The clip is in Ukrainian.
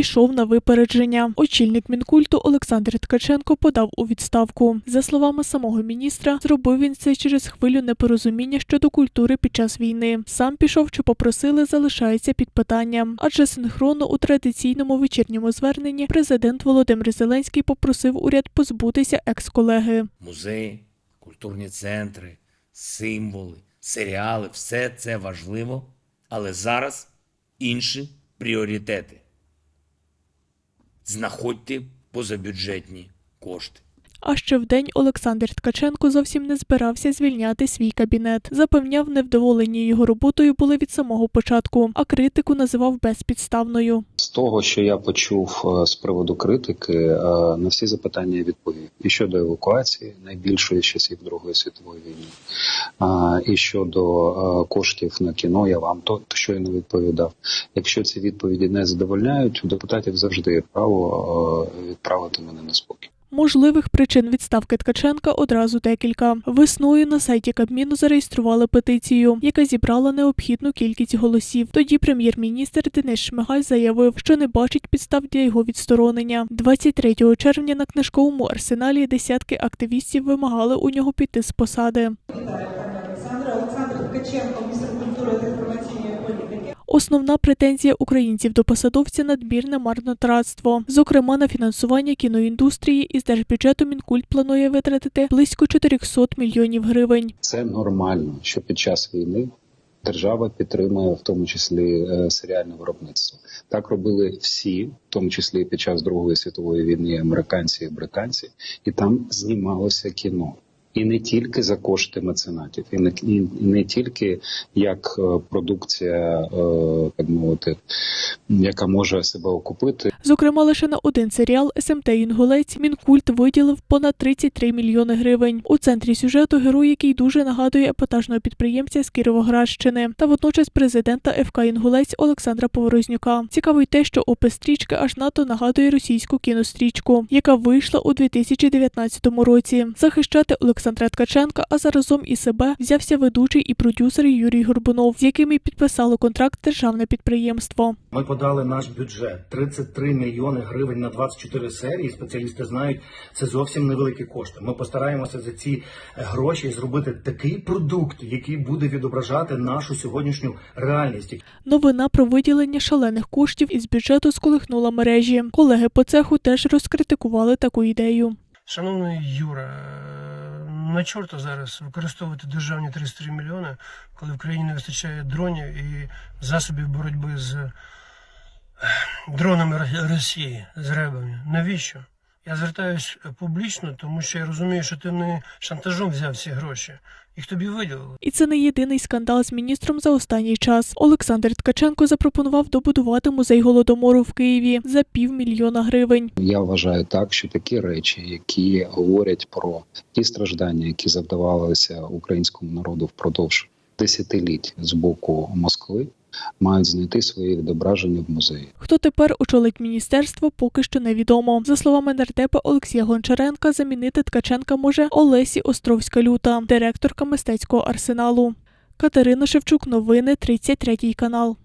пішов на випередження. Очільник мінкульту Олександр Ткаченко подав у відставку. За словами самого міністра, зробив він це через хвилю непорозуміння щодо культури під час війни. Сам пішов чи попросили, залишається під питанням. Адже синхронно у традиційному вечірньому зверненні президент Володимир Зеленський попросив уряд позбутися екс-колеги. музеї, культурні центри, символи, серіали все це важливо, але зараз інші пріоритети. Знаходьте позабюджетні кошти. А ще в день Олександр Ткаченко зовсім не збирався звільняти свій кабінет. Запевняв, невдоволені його роботою були від самого початку, а критику називав безпідставною. З того, що я почув е, з приводу критики, е, на всі запитання я відповів. І щодо евакуації, найбільшої з часів Другої світової війни, а, і щодо а, коштів на кіно, я вам то щойно відповідав. Якщо ці відповіді не задовольняють, у депутатів завжди є право а, відправити мене на спокій. Можливих причин відставки Ткаченка одразу декілька. Весною на сайті Кабміну зареєстрували петицію, яка зібрала необхідну кількість голосів. Тоді прем'єр-міністр Денис Шмигаль заявив, що не бачить підстав для його відсторонення. 23 червня на книжковому арсеналі десятки активістів вимагали у нього піти з посади. Олександр Ткаченко, міністр культури та інформаційної політики. Основна претензія українців до посадовця надмірне марнотратство, зокрема на фінансування кіноіндустрії із держбюджету Мінкульт планує витратити близько 400 мільйонів гривень. Це нормально, що під час війни держава підтримує в тому числі е, серіальне виробництво. Так робили всі, в тому числі під час Другої світової війни, американці і британці, і там знімалося кіно. І не тільки за кошти меценатів, і не, і не тільки як е, продукція, е, так мовити, яка може себе окупити, Зокрема, лише на один серіал СМТ Інгулець Мінкульт виділив понад 33 мільйони гривень. У центрі сюжету герой, який дуже нагадує епатажного підприємця з Кіровоградщини, та водночас президента ФК Інгулець Олександра Поворознюка. Цікаво й те, що опис стрічки аж надто нагадує російську кінострічку, яка вийшла у 2019 році. Захищати Олександра Ткаченка, а заразом і себе взявся ведучий і продюсер Юрій Горбунов, з яким і підписало контракт державне підприємство. Ми подали наш бюджет 33 мільйони гривень на 24 серії. Спеціалісти знають, це зовсім невеликі кошти. Ми постараємося за ці е, гроші зробити такий продукт, який буде відображати нашу сьогоднішню реальність. Новина про виділення шалених коштів із бюджету сколихнула мережі. Колеги по цеху теж розкритикували таку ідею. Шановний Юра, е, на чорта зараз використовувати державні 33 мільйони, коли в країні не вистачає дронів і засобів боротьби з дронами Росії, з ребами. Навіщо? Я звертаюсь публічно, тому що я розумію, що ти не шантажом взяв ці гроші. Їх тобі виділили. І це не єдиний скандал з міністром за останній час. Олександр Ткаченко запропонував добудувати музей голодомору в Києві за півмільйона гривень. Я вважаю так, що такі речі, які говорять про ті страждання, які завдавалися українському народу впродовж десятиліть з боку Москви, мають знайти своє відображення в музеї. Хто тепер очолить міністерство, поки що невідомо. За словами нардепа Олексія Гончаренка, замінити Ткаченка може Олесі Островська-Люта, директорка мистецького арсеналу. Катерина Шевчук, новини 33 канал.